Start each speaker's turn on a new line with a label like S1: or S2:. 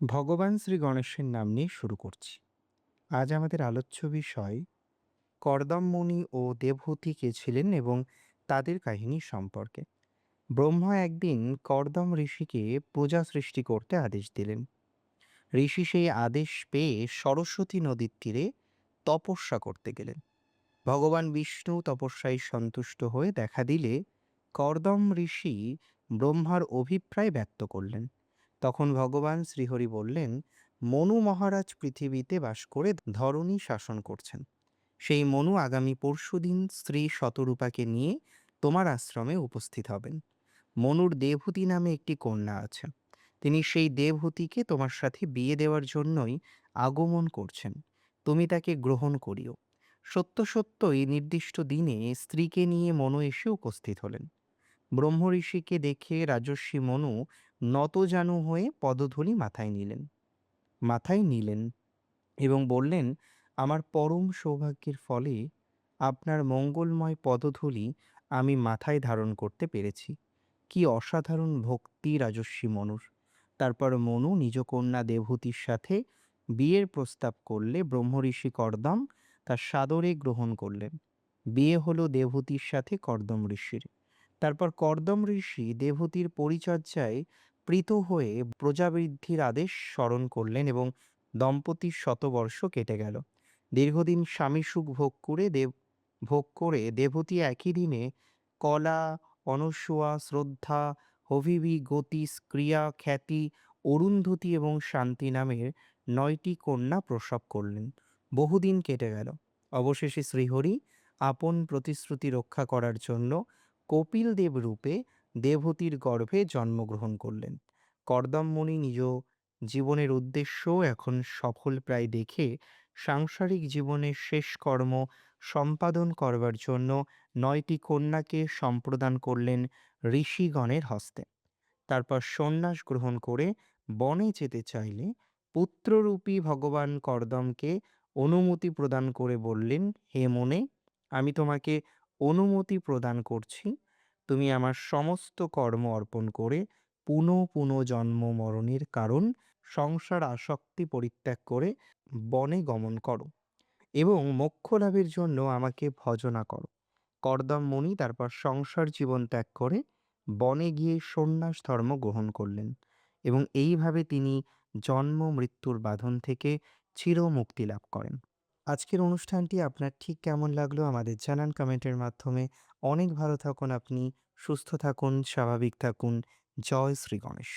S1: ভগবান শ্রী গণেশের নাম নিয়ে শুরু করছি। আজ আমাদের আলোচ্য বিষয়, কর্দম মুনি ও দেবহূতি কে ছিলেন এবং তাদের কাহিনী সম্পর্কে। ব্রহ্মা একদিন কর্দম ঋষিকে প্রজা সৃষ্টি করতে আদেশ দিলেন। ঋষি সেই আদেশ পেয়ে সরস্বতী নদীর তীরে তপস্যা করতে গেলেন। ভগবান বিষ্ণু তপস্যায় সন্তুষ্ট হয়ে দেখা দিলে কর্দম ঋষি ব্রহ্মার অভিপ্রায় ব্যক্ত করলেন। তখন ভগবান শ্রীহরি বললেন, মনু মহারাজ পৃথিবীতে বাস করে ধরণী শাসন করছেন। সেই মনু আগামী পরশুদিন স্ত্রী শতরূপাকে নিয়ে তোমার আশ্রমে উপস্থিত হবেন। মনুর দেবহূতি নামে একটি কন্যা আছে। তিনি সেই দেবহূতিকে তোমার সাথে বিয়ে দেওয়ার জন্যই আগমন করছেন। তুমি তাকে গ্রহণ করিও। সত্য সত্যই নির্দিষ্ট দিনে স্ত্রীকে নিয়ে মনু এসে উপস্থিত হলেন। ব্রহ্ম ঋষিকে দেখে রাজস্বী মনু নতজানু হয়ে পদধূলি মাথায় নিলেন। মাথায় নিলেন এবং বললেন, আমার পরম সৌভাগ্যের ফলে আপনার মঙ্গলময় পদধূলি আমি মাথায় ধারণ করতে পেরেছি। কি অসাধারণ ভক্তি রাজস্বী মনুর। তারপর মনু নিজ কন্যা দেবহূতির সাথে বিয়ের প্রস্তাব করলে ব্রহ্মঋষি কর্দম তার সাদরে গ্রহণ করলেন। বিয়ে হলো দেবহূতির সাথে কর্দম ঋষির। তারপর কর্দম ঋষি দেবহূতির পরিচর্যায় প্রীত হয়ে প্রজাবৃদ্ধির আদেশ স্মরণ করলেন এবং দম্পতির শতবর্ষ কেটে গেল। দীর্ঘদিন স্বামী সুখ ভোগ করে দেব, ভোগ করে দেবতী একই দিনে কলা অনসূয়া শ্রদ্ধা হভিবি গতি ক্রিয়া খ্যাতি, অরুন্ধতি এবং শান্তি নামের নয়টি কন্যা প্রসব করলেন। বহুদিন কেটে গেল। অবশেষে শ্রীহরি আপন প্রতিশ্রুতি রক্ষা করার জন্য কপিল দেব রূপে দেবহূতির গর্ভে জন্মগ্রহণ করলেন। কর্দম মুনি নিজ জীবনের উদ্দেশ্য এখন সফল প্রায় দেখে সাংসারিক জীবনের শেষ কর্ম সম্পাদন করবার জন্য নয়টি কন্যাকে সম্প্রদান করলেন ঋষিগণের হস্তে। তারপর সন্ন্যাস গ্রহণ করে বনে যেতে চাইলে পুত্ররূপী ভগবান কর্দমকে অনুমতি প্রদান করে বললেন, হে মনে, আমি তোমাকে অনুমতি প্রদান করছি। তুমি আমার সমস্ত কর্ম অর্পণ করে পুনঃ পুনঃ জন্ম মরণের কারণ সংসার আসক্তি পরিত্যাগ করে বনে গমন করো এবং মোক্ষ লাভের জন্য আমাকে ভজনা করো। কর্দম মুনি তারপর সংসার জীবন ত্যাগ করে বনে গিয়ে সন্ন্যাস ধর্ম গ্রহণ করলেন এবং এইভাবে তিনি জন্ম মৃত্যুর বাঁধন থেকে চির মুক্তি লাভ করেন। আজকের অনুষ্ঠানটি আপনার ঠিক কেমন লাগল আমাদের জানান কমেন্টের মাধ্যমে। অনেক ভালো থাকুন আপনি, সুস্থ থাকুন, স্বাভাবিক থাকুন। জয় শ্রী গণেশ।